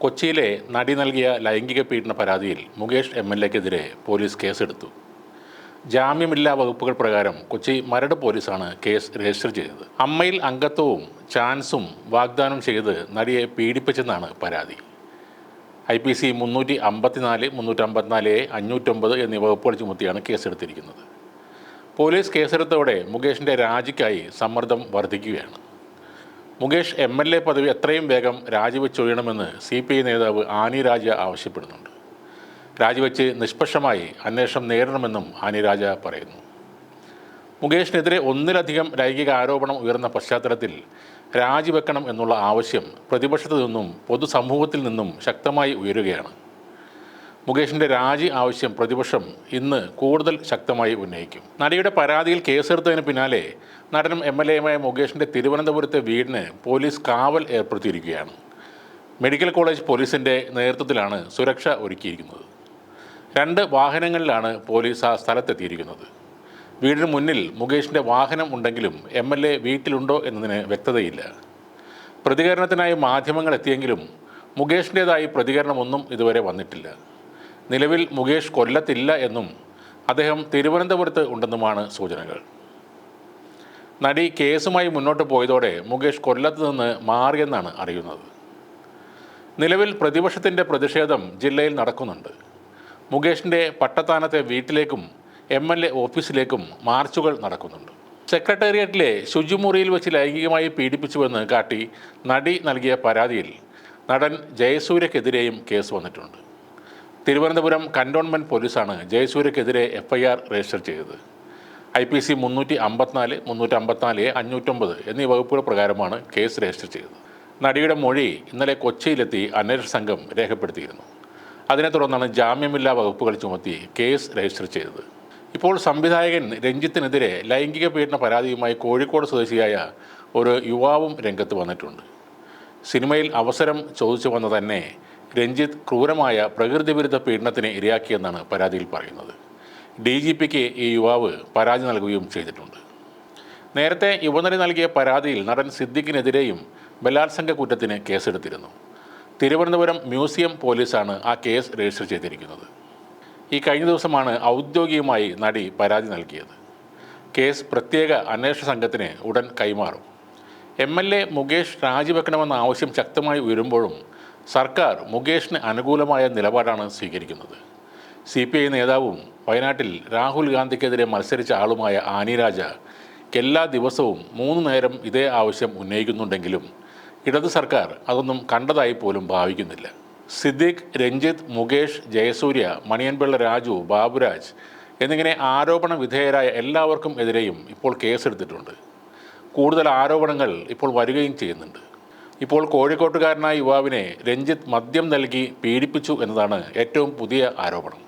കൊച്ചിയിലെ നടി നൽകിയ ലൈംഗിക പീഡന പരാതിയിൽ മുകേഷ് എം എൽ എക്കെതിരെ പോലീസ് കേസെടുത്തു. ജാമ്യമില്ലാ വകുപ്പുകൾ പ്രകാരം കൊച്ചി മരട് പോലീസാണ് കേസ് രജിസ്റ്റർ ചെയ്തത്. അമ്മയിൽ അംഗത്വവും ചാൻസും വാഗ്ദാനം ചെയ്ത് നടിയെ പീഡിപ്പിച്ചെന്നാണ് പരാതി. ഐ പി സി മുന്നൂറ്റി അമ്പത്തിനാല് മുന്നൂറ്റി അമ്പത്തിനാല് എ അഞ്ഞൂറ്റൊമ്പത് എന്നീ വകുപ്പുകൾ ചുമത്തിയാണ് കേസെടുത്തിരിക്കുന്നത്. പോലീസ് കേസെടുത്തോടെ മുകേഷിന്റെ രാജിക്കായി സമ്മർദ്ദം വർദ്ധിക്കുകയാണ്. മുകേഷ് എം എൽ എ പദവി എത്രയും വേഗം രാജിവെച്ചൊഴിയണമെന്ന് സി പി ഐ നേതാവ് ആനി രാജ ആവശ്യപ്പെടുന്നുണ്ട്. രാജിവെച്ച് നിഷ്പക്ഷമായി അന്വേഷണം നേരിടണമെന്നും ആനി രാജ പറയുന്നു. മുകേഷിനെതിരെ ഒന്നിലധികം ലൈംഗിക ആരോപണം ഉയർന്ന പശ്ചാത്തലത്തിൽ രാജിവെക്കണം എന്നുള്ള ആവശ്യം പ്രതിപക്ഷത്തു നിന്നും പൊതുസമൂഹത്തിൽ നിന്നും ശക്തമായി ഉയരുകയാണ്. മുകേഷിന്റെ രാജി ആവശ്യം പ്രതിപക്ഷം ഇന്ന് കൂടുതൽ ശക്തമായി ഉന്നയിക്കും. നടിയുടെ പരാതിയിൽ കേസെടുത്തതിന് പിന്നാലെ നടനും എം എൽ എയുമായ മുകേഷിന്റെ തിരുവനന്തപുരത്തെ വീടിന് പോലീസ് കാവൽ ഏർപ്പെടുത്തിയിരിക്കുകയാണ്. മെഡിക്കൽ കോളേജ് പോലീസിന്റെ നേതൃത്വത്തിലാണ് സുരക്ഷ ഒരുക്കിയിരിക്കുന്നത്. രണ്ട് വാഹനങ്ങളിലാണ് പോലീസ് ആ സ്ഥലത്തെത്തിയിരിക്കുന്നത്. വീടിന് മുന്നിൽ മുകേഷിന്റെ വാഹനം ഉണ്ടെങ്കിലും എം എൽ എ വീട്ടിലുണ്ടോ എന്നതിന് വ്യക്തതയില്ല. പ്രതികരണത്തിനായി മാധ്യമങ്ങൾ എത്തിയെങ്കിലും മുകേഷിന്റേതായി പ്രതികരണമൊന്നും ഇതുവരെ വന്നിട്ടില്ല. നിലവിൽ മുകേഷ് കൊല്ലത്തില്ല എന്നും അദ്ദേഹം തിരുവനന്തപുരത്ത് ഉണ്ടെന്നുമാണ് സൂചനകൾ. നടി കേസുമായി മുന്നോട്ട് പോയതോടെ മുകേഷ് കൊല്ലത്ത് നിന്ന് മാറിയെന്നാണ് അറിയുന്നത്. നിലവിൽ പ്രതിപക്ഷത്തിന്റെ പ്രതിഷേധം ജില്ലയിൽ നടക്കുന്നുണ്ട്. മുകേഷിന്റെ പട്ടത്താനത്തെ വീട്ടിലേക്കും എം എൽ എ ഓഫീസിലേക്കും മാർച്ചുകൾ നടക്കുന്നുണ്ട്. സെക്രട്ടേറിയറ്റിലെ ശുചിമുറിയിൽ വെച്ച് ലൈംഗികമായി പീഡിപ്പിച്ചുവെന്ന് കാട്ടി നടി നൽകിയ പരാതിയിൽ നടൻ ജയസൂര്യക്കെതിരെയും കേസ് വന്നിട്ടുണ്ട്. തിരുവനന്തപുരം കന്റോൺമെന്റ് പോലീസാണ് ജയസൂര്യക്കെതിരെ എഫ് ഐ ആർ രജിസ്റ്റർ ചെയ്തത്. ഐ പി സി മുന്നൂറ്റി അമ്പത്തിനാല് മുന്നൂറ്റി അമ്പത്തിനാല് അഞ്ഞൂറ്റൊമ്പത് എന്നീ വകുപ്പുകൾ പ്രകാരമാണ് കേസ് രജിസ്റ്റർ ചെയ്തത്. നടിയുടെ മൊഴി ഇന്നലെ കൊച്ചിയിലെത്തി അന്വേഷണ സംഘം രേഖപ്പെടുത്തിയിരുന്നു. അതിനെ തുടർന്നാണ് ജാമ്യമില്ലാ വകുപ്പുകൾ ചുമത്തി കേസ് രജിസ്റ്റർ ചെയ്തത്. ഇപ്പോൾ സംവിധായകൻ രഞ്ജിത്തിനെതിരെ ലൈംഗിക പീഡന പരാതിയുമായി കോഴിക്കോട് സ്വദേശിയായ ഒരു യുവാവും രംഗത്ത് വന്നിട്ടുണ്ട്. സിനിമയിൽ അവസരം ചോദിച്ചു വന്ന തന്നെ രഞ്ജിത്ത് ക്രൂരമായ പ്രകൃതിവിരുദ്ധ പീഡനത്തിന് ഇരയാക്കിയെന്നാണ് പരാതിയിൽ പറയുന്നത്. ഡി ജി പിക്ക് ഈ യുവാവ് പരാതി നൽകുകയും ചെയ്തിട്ടുണ്ട്. നേരത്തെ യുവനടി നൽകിയ പരാതിയിൽ നടൻ സിദ്ദിഖിനെതിരെയും ബലാത്സംഗ കുറ്റത്തിന് കേസെടുത്തിരുന്നു. തിരുവനന്തപുരം മ്യൂസിയം പോലീസാണ് ആ കേസ് രജിസ്റ്റർ ചെയ്തിരിക്കുന്നത്. ഈ കഴിഞ്ഞ ദിവസമാണ് ഔദ്യോഗികമായി നടി പരാതി നൽകിയത്. കേസ് പ്രത്യേക അന്വേഷണ സംഘത്തിന് ഉടൻ കൈമാറും. എം എൽ എ മുകേഷ് രാജിവെക്കണമെന്ന ആവശ്യം ശക്തമായി ഉയരുമ്പോഴും സർക്കാർ മുകേഷിന് അനുകൂലമായ നിലപാടാണ് സ്വീകരിക്കുന്നത്. സി പി ഐ നേതാവും വയനാട്ടിൽ രാഹുൽ ഗാന്ധിക്കെതിരെ മത്സരിച്ച ആളുമായ ആനി രാജ എല്ലാ ദിവസവും മൂന്ന് നേരം ഇതേ ആവശ്യം ഉന്നയിക്കുന്നുണ്ടെങ്കിലും ഇടത് സർക്കാർ അതൊന്നും കണ്ടതായി പോലും ഭാവിക്കുന്നില്ല. സിദ്ദിഖ് രഞ്ജിത്ത് മുകേഷ് ജയസൂര്യ മണിയൻപിള്ള രാജു ബാബുരാജ് എന്നിങ്ങനെ ആരോപണ വിധേയരായ എല്ലാവർക്കും എതിരെയും ഇപ്പോൾ കേസെടുത്തിട്ടുണ്ട്. കൂടുതൽ ആരോപണങ്ങൾ ഇപ്പോൾ വരികയും ചെയ്യുന്നുണ്ട്. ഇപ്പോൾ കോഴിക്കോട്ടുകാരനായ യുവാവിനെ രഞ്ജിത്ത് മദ്യം നൽകി പീഡിപ്പിച്ചു എന്നതാണ് ഏറ്റവും പുതിയ ആരോപണം.